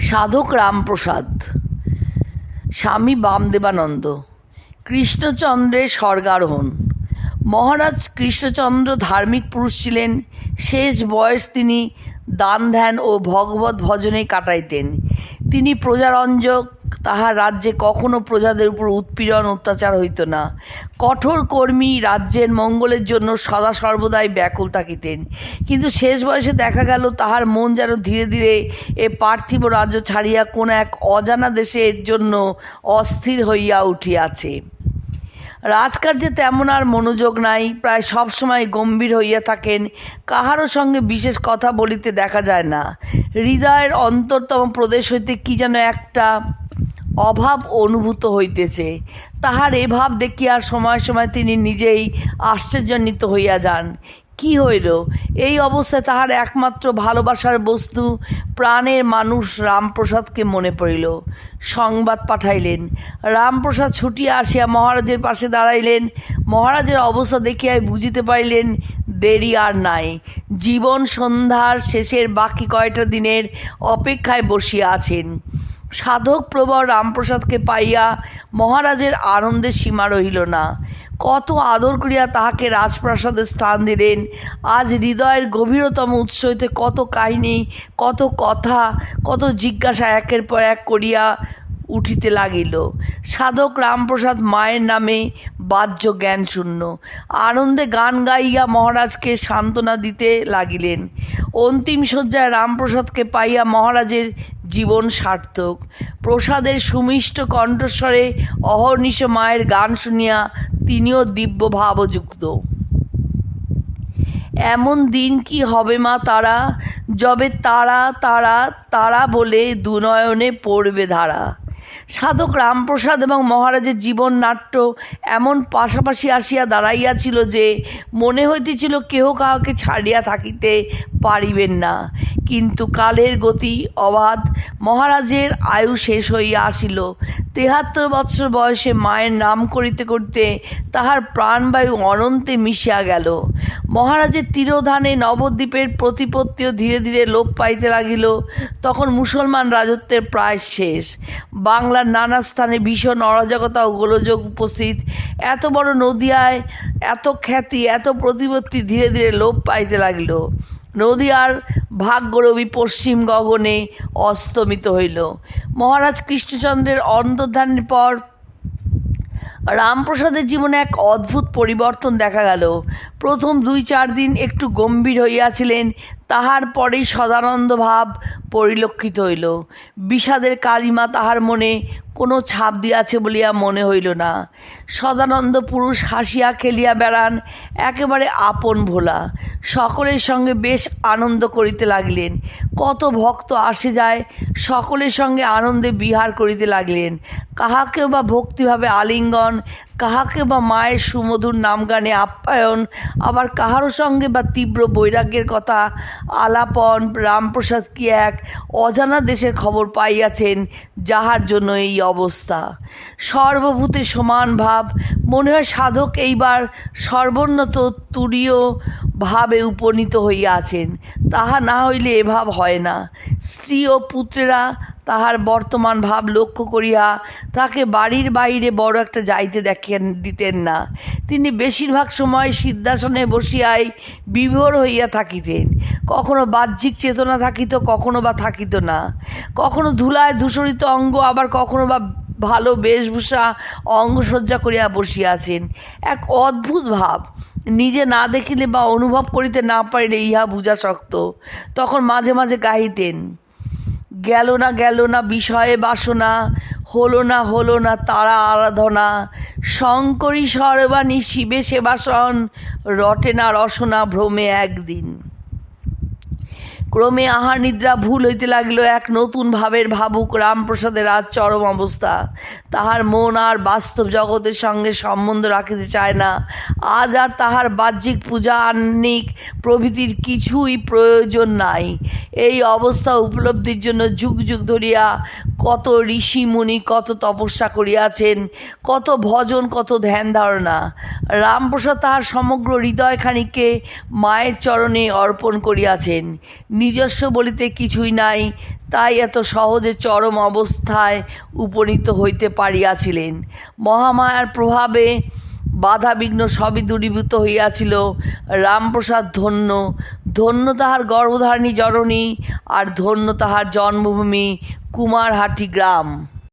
সাধক রামপ্রসাদ। স্বামী বামদেবানন্দ। কৃষ্ণচন্দ্রের স্বর্গারোহণ। মহারাজ কৃষ্ণচন্দ্র ধার্মিক পুরুষ ছিলেন। শেষ বয়স তিনি দান ধ্যান ও ভগবত ভজনে কাটাইতেন। তিনি প্রজারঞ্জক তাহার রাজ্যে কখনো প্রজাদের উপর উৎপীড়ন, অত্যাচার হইত না। কঠোর কর্মী রাজ্যের মঙ্গলের জন্য সদা সর্বদাই ব্যাকুল থাকিতেন। কিন্তু শেষ বয়সে দেখা গেল, তাহার মন যেন ধীরে ধীরে এ পার্থিব রাজ্য ছাড়িয়া কোন এক অজানা দেশের জন্য অস্থির হইয়া উঠিয়াছে। রাজকার্যে তেমন আর মনোযোগ নাই, প্রায় সব সময় গম্ভীর হইয়া থাকেন। কাহারও সঙ্গে বিশেষ কথা বলিতে দেখা যায় না। হৃদয়ের অন্তরতম প্রদেশ হইতে কি যেন একটা অভাব অনুভূত হইতেছে। তাহার এ ভাব দেখিয়া সময় সময় তিনি নিজেই আশ্চর্যান্বিত হইয়া যান। কি হইল? এই অবস্থায় তাহার একমাত্র ভালোবাসার বস্তু প্রাণের মানুষ রামপ্রসাদকে মনে পড়িল। সংবাদ পাঠাইলেন। রামপ্রসাদ ছুটিয়া আসিয়া মহারাজের পাশে দাঁড়াইলেন। মহারাজের অবস্থা দেখিয়াই বুঝিতে পারিলেন, দেরি আর নাই। জীবন সন্ধ্যার শেষের বাকি কয়টা দিনের অপেক্ষায় বসিয়া আছেন। সাধক প্রবর রামপ্রসাদকে পাইয়া মহারাজের আনন্দের সীমা রহিল না। কত আদর করিয়া তাহাকে রাজপ্রাসাদে স্থান দিলেন। আজ হৃদয়ের গভীরতম উৎস হইতে কত কাহিনী, কত কথা, কত জিজ্ঞাসা একের পর এক করিয়া উঠিতে লাগিল। সাধক রামপ্রসাদ মায়ের নামে বাহ্য জ্ঞান শূন্য। আনন্দে গান গাইয়া মহারাজকে সান্ত্বনা দিতে লাগিলেন। অন্তিম শয্যায় রামপ্রসাদকে পাইয়া মহারাজের জীবন সার্থক। প্রসাদের সুমিষ্ট কণ্ঠস্বরে অহর্নিশ মায়ের গান শুনিয়া তিনিও দিব্য ভাবযুক্ত। এমন দিন কি হবে মা তারা? যবে তারা তারা তারা বলে দুনয়নে পড়বে ধারা। সাধক রামপ্রসাদ এবং মহারাজের জীবন নাট্য এমন পাশাপাশি আসিয়া দাঁড়াইয়াছিল যে মনে হইতেছিল কেহ কাহাকে ছাড়িয়া থাকিতে পারিবেন না। কিন্তু কালের গতি অবাধ, মহারাজের আয়ু শেষ হইয়া আসিল। তেহাত্তর বৎসর বয়সে মায়ের নাম করিতে করিতে তাহার প্রাণবায়ু অনন্তে মিশিয়া গেল। মহারাজের তিরোধানে নবদ্বীপের প্রতিপত্তিও ধীরে ধীরে লোপ পাইতে লাগিল। তখন মুসলমান রাজত্বের প্রায় শেষ। বাংলার নানা স্থানে ভীষণ অরাজকতা ও গোলযোগ উপস্থিত। এত বড় নদিয়ায় এত খ্যাতি, এত প্রতিপত্তি ধীরে ধীরে লোপ পাইতে লাগিল। নদিয়ার ভাগ্যরবি পশ্চিম গগনে অস্তমিত হইল। মহারাজ কৃষ্ণচন্দ্রের অন্তর্ধানের পর রামপ্রসাদের জীবনে এক অদ্ভুত পরিবর্তন দেখা গেল। প্রথম দুই চার দিন একটু গম্ভীর হইয়াছিলেন, তাহার পরেই সদানন্দ ভাব পরিলক্ষিত হইল। বিষাদের কালিমা তাহার মনে কোনো ছাপ দিয়াছে বলিয়া মনে হইল না। সদানন্দ পুরুষ হাসিয়া খেলিয়া বেড়ান, একেবারে আপন ভোলা। সকলের সঙ্গে বেশ আনন্দ করিতে লাগিলেন। কত ভক্ত আসে যায়, সকলের সঙ্গে আনন্দে বিহার করিতে লাগিলেন। কাহাকেও বা ভক্তিভাবে আলিঙ্গন কাহাকে বা মায়ের সুমধুর নাম গানে আপ্যায়ন, আবার কাহারও সঙ্গে বা তীব্র বৈরাগ্যের কথা আলাপন, রামপ্রসাদ কি এক অজানা দেশের খবর পাইয়াছেন যাহার জন্য এই অবস্থা? সর্বভূতে সমান ভাব, মনে হয় সাধক এইবার সর্বোন্নত তুরীয় ভাবে উপনীত হইয়াছেন। তাহা না হইলে এভাব হয় না। স্ত্রী ও পুত্রেরা তাহার বর্তমান ভাব লক্ষ্য করিয়া তাকে বাড়ির বাইরে বড় একটা যাইতে দেখেন, দিতেন না। তিনি বেশিরভাগ সময় সিদ্ধাসনে বসিয়াই বিভোর হইয়া থাকিতেন। কখনো বাহ্যিক চেতনা থাকিত, কখনো বা থাকিত না। কখনো ধুলায় ধূসরিত অঙ্গ, আবার কখনো বা ভালো বেশভূষা অঙ্গসজ্জা করিয়া বসিয়াছেন। এক অদ্ভুত ভাব। নিজে না দেখিলে বা অনুভব করিতে না পারিলে ইহা বুঝা শক্ত। তখন মাঝে মাঝে গাহিতেন। গেল না গেল না, বিষয়ে বাসনা, হলো না হলো না, তারা আরাধনা। শঙ্করী সর্বাণী শিবে সেবাসন, রটে না রসনা ভ্রমে একদিন। ক্রমে আহার নিদ্রা ভুল হইতে লাগিল, এক নতুন ভাবের ভাবুক রামপ্রসাদের আজ চরম অবস্থা। তাহার মন আর বাস্তব জগতের সঙ্গে সম্বন্ধ রাখিতে চায় না। আজ আর তাহার বাহ্যিক পূজা আহ্নিক প্রভৃতির কিছুই প্রয়োজন নাই। এই অবস্থা উপলব্ধির জন্য যুগ যুগ ধরিয়া কত ঋষি মুনি কত তপস্যা করিয়াছেন, কত ভজন, কত ধ্যান ধারণা। রামপ্রসাদ তাহার সমগ্র হৃদয়খানিকে মায়ের চরণে অর্পণ করিয়াছেন। নিজস্ব বলিতে কিছুই নাই, তাই এত সহজে চরম অবস্থায় উপনীত হইতে পারিয়াছিলেন। মহামায়ার প্রভাবে বাধাবিঘ্ন সবই দূরীভূত হইয়াছিল। রামপ্রসাদ ধন্য ধন্য তাহার গর্ভধারিণী জননী আর ধন্য তাহার জন্মভূমি কুমারহাটি গ্রাম।